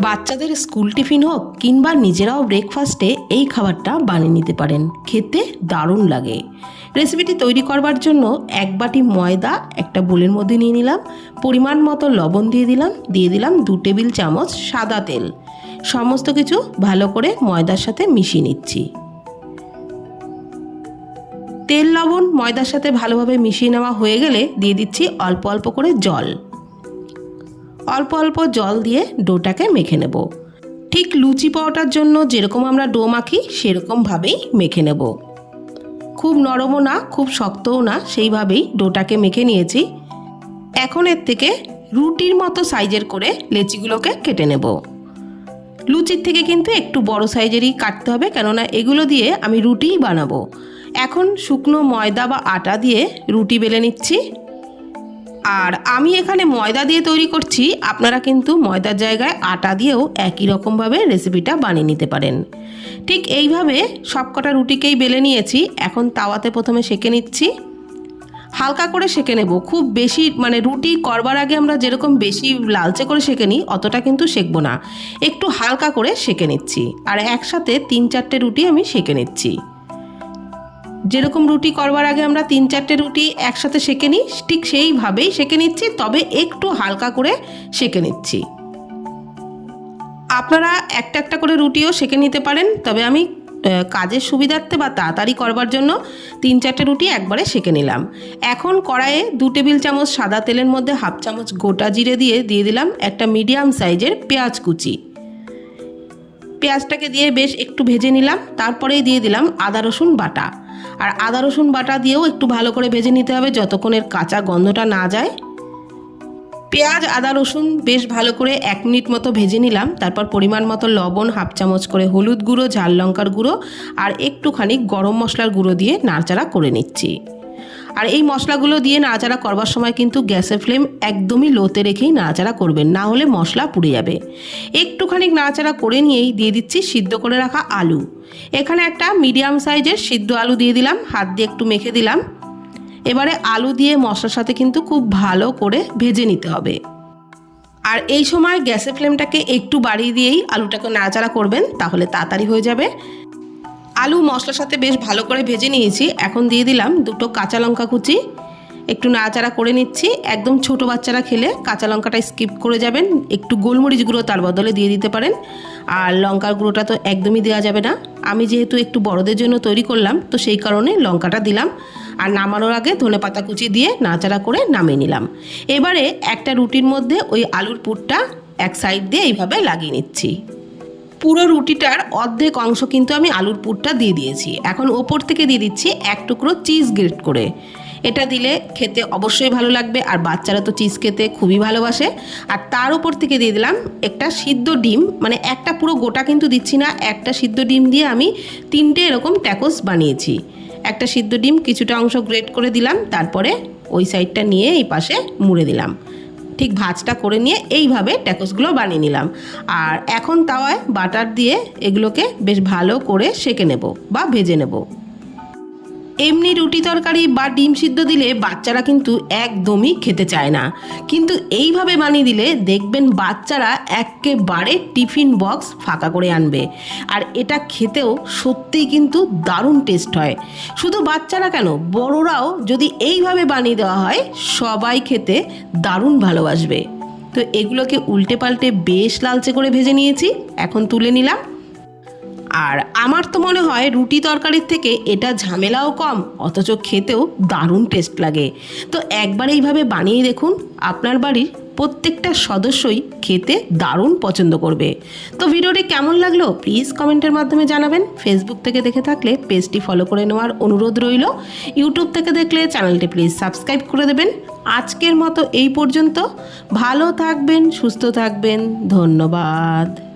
বাচ্চাদের school tiffin হোক কিংবা নিজেরাও ব্রেকফাস্টে এই খাবারটা বানিয়ে নিতে পারেন। খেতে দারুণ লাগে। রেসিপিটি তৈরি করবার জন্য এক বাটি ময়দা, একটা বোলের মধ্যে নিয়ে নিলাম, পরিমাণ মতো লবণ দিয়ে দিলাম দিয়ে দিলাম দু টেবিল চামচ সাদা তেল। সমস্ত কিছু ভালো করে ময়দার সাথে মিশিয়ে নিচ্ছি। তেল, লবণ, ময়দার সাথে ভালোভাবে মিশিয়ে নেওয়া হয়ে গেলে দিয়ে দিচ্ছি অল্প অল্প করে জল। অল্প অল্প জল দিয়ে ডোটাকে মেখে নেব। ঠিক লুচি পাওয়াটার জন্য যেরকম আমরা ডো মাখি, সেরকমভাবেই মেখে নেব। খুব নরমও না, খুব শক্তও না, সেইভাবেই ডোটাকে মেখে নিয়েছি। এখন এর থেকে রুটির মতো সাইজের করে লেচিগুলোকে কেটে নেব। লুচির থেকে কিন্তু একটু বড় সাইজেরই কাটতে হবে, কেননা এগুলো দিয়ে আমি রুটিই বানাবো। এখন শুকনো ময়দা বা আটা দিয়ে রুটি বেলে নিচ্ছি। আর আমি এখানে ময়দা দিয়ে তৈরি করছি। আপনারা কিন্তু ময়দার জায়গায় আটা দিয়েও একই রকমভাবে রেসিপিটা বানিয়ে নিতে পারেন। ঠিক এইভাবে সবকটা রুটিকেই বেলে নিয়েছি। এখন তাওয়াতে প্রথমে সেঁকে নিচ্ছি। হালকা করে সেঁকে নেব। খুব বেশি মানে রুটি করবার আগে আমরা যেরকম বেশি লালচে করে সেঁকে নিই, অতটা কিন্তু সেঁকবো না। একটু হালকা করে সেঁকে নিচ্ছি। আর একসাথে তিন চারটে রুটি আমি সেঁকে নিচ্ছি। যেরকম রুটি করবার আগে আমরা তিন চারটে রুটি একসাথে সেঁকে নিই, ঠিক সেইভাবেই সেঁকে নিচ্ছি, তবে একটু হালকা করে সেঁকে নিচ্ছি। আপনারা একটা একটা করে রুটিও সেঁকে নিতে পারেন, তবে আমি কাজের সুবিধার্থে বা তাড়াতাড়ি করবার জন্য তিন চারটে রুটি একবারে সেঁকে নিলাম। এখন কড়াইয়ে দু টেবিল চামচ সাদা তেলের মধ্যে হাফ চামচ গোটা জিরে দিয়ে দিয়ে দিলাম একটা মিডিয়াম সাইজের পেঁয়াজ কুচি। পেঁয়াজটাকে দিয়ে বেশ একটু ভেজে নিলাম। তারপরেই দিয়ে দিলাম আদা, রসুন বাটা। আর আদা, রসুন বাটা দিয়েও একটু ভালো করে ভেজে নিতে হবে যতক্ষণের কাঁচা গন্ধটা না যায়। পেঁয়াজ, আদা, রসুন বেশ ভালো করে এক মিনিট মতো ভেজে নিলাম। তারপর পরিমাণ মতো লবণ, হাফ চামচ করে হলুদ গুঁড়ো, ঝাল লঙ্কার গুঁড়ো আর একটুখানি গরম মশলার গুঁড়ো দিয়ে নাড়চাড়া করে নিচ্ছি। আর এই মশলাগুলো দিয়ে নাড়াচাড়া করবার সময় কিন্তু গ্যাসের ফ্লেম একদমই লোতে রেখেই নাড়াচাড়া করবেন, না হলে মশলা পুড়ে যাবে। একটুখানি নাড়াচাড়া করে নিয়েই দিয়ে দিচ্ছি সিদ্ধ করে রাখা আলু। এখানে একটা মিডিয়াম সাইজের সিদ্ধ আলু দিয়ে দিলাম, হাত দিয়ে একটু মেখে দিলাম। এবারে আলু দিয়ে মশলার সাথে কিন্তু খুব ভালো করে ভেজে নিতে হবে। আর এই সময় গ্যাসের ফ্লেমটাকে একটু বাড়িয়ে দিয়েই আলুটাকে নাড়াচাড়া করবেন, তাহলে তাড়াতাড়ি হয়ে যাবে। আলু মশলার সাথে বেশ ভালো করে ভেজে নিয়েছি। এখন দিয়ে দিলাম দুটো কাঁচা লঙ্কা কুচি। একটু নাড়াচাড়া করে নিচ্ছি। একদম ছোট বাচ্চারা খেলে কাঁচা লঙ্কাটা স্কিপ করে যাবেন। একটু গোলমরিচ গুঁড়ো তার বদলে দিয়ে দিতে পারেন। আর লঙ্কার গুঁড়োটা তো একদমই দেওয়া যাবে না। আমি যেহেতু একটু বড়দের জন্য তৈরি করলাম, তো সেই কারণে লঙ্কাটা দিলাম। আর নামানোর আগে ধনে পাতা কুচি দিয়ে নাড়াচাড়া করে নামিয়ে নিলাম। এবারে একটা রুটির মধ্যে ওই আলুর পুরটা এক সাইড দিয়ে এইভাবে লাগিয়ে নিচ্ছি। পুরো রুটিটার অর্ধেক অংশ কিন্তু আমি আলুর পুরটা দিয়ে দিয়েছি। এখন ওপর থেকে দিয়ে দিচ্ছি এক টুকরো চিজ গ্রেট করে। এটা দিলে খেতে অবশ্যই ভালো লাগবে আর বাচ্চারা তো চিজ খেতে খুবই ভালোবাসে। আর তার উপর থেকে দিয়ে দিলাম একটা সিদ্ধ ডিম মানে একটা পুরো গোটা কিন্তু দিচ্ছি না, একটা সিদ্ধ ডিম দিয়ে আমি তিনটে এরকম ট্যাকোস বানিয়েছি। একটা সিদ্ধ ডিম, কিছুটা অংশ গ্রেট করে দিলাম, তারপরে ওই সাইডটা নিয়ে এই পাশে মুড়ে দিলাম। ঠিক ভাজটা করে নিয়ে এইভাবে ট্যাকোসগুলো বানিয়ে নিলাম। আর এখন তাওয়ায় বাটার দিয়ে এগুলোকে বেশ ভালো করে সেঁকে নেব বা ভেজে নেব। এমনি রুটি তরকারি বা ডিম সিদ্ধ দিলে বাচ্চারা কিন্তু একদমই খেতে চায় না। কিন্তু এইভাবে বানিয়ে দিলে দেখবেন বাচ্চারা একেবারে টিফিন বক্স ফাঁকা করে আনবে। আর এটা খেতেও সত্যিই কিন্তু দারুণ টেস্ট হয়। শুধু বাচ্চারা কেন? বড়রাও যদি এইভাবে বানিয়ে দেওয়া হয়, সবাই খেতে দারুণ ভালোবাসবে। তো এগুলোকে উল্টে পাল্টে বেশ লালচে করে ভেজে নিয়েছি। এখন তুলে নিলাম। আর আমার তো মনে হয় রুটি তরকারির থেকে এটা ঝামেলাও কম, অথচ খেতেও দারুণ টেস্ট লাগে। তো একবার এইভাবে বানিয়ে দেখুন, আপনার বাড়ির প্রত্যেকটা সদস্যই খেতে দারুণ পছন্দ করবে। তো ভিডিওটি কেমন লাগল প্লিজ কমেন্টের মাধ্যমে জানাবেন। ফেসবুক থেকে দেখে থাকলে পেজটি ফলো করে নেওয়ার অনুরোধ রইল। ইউটিউব থেকে দেখলে চ্যানেলটি প্লিজ সাবস্ক্রাইব করে দেবেন। আজকের মতো এই পর্যন্ত। ভালো থাকবেন, সুস্থ থাকবেন। ধন্যবাদ।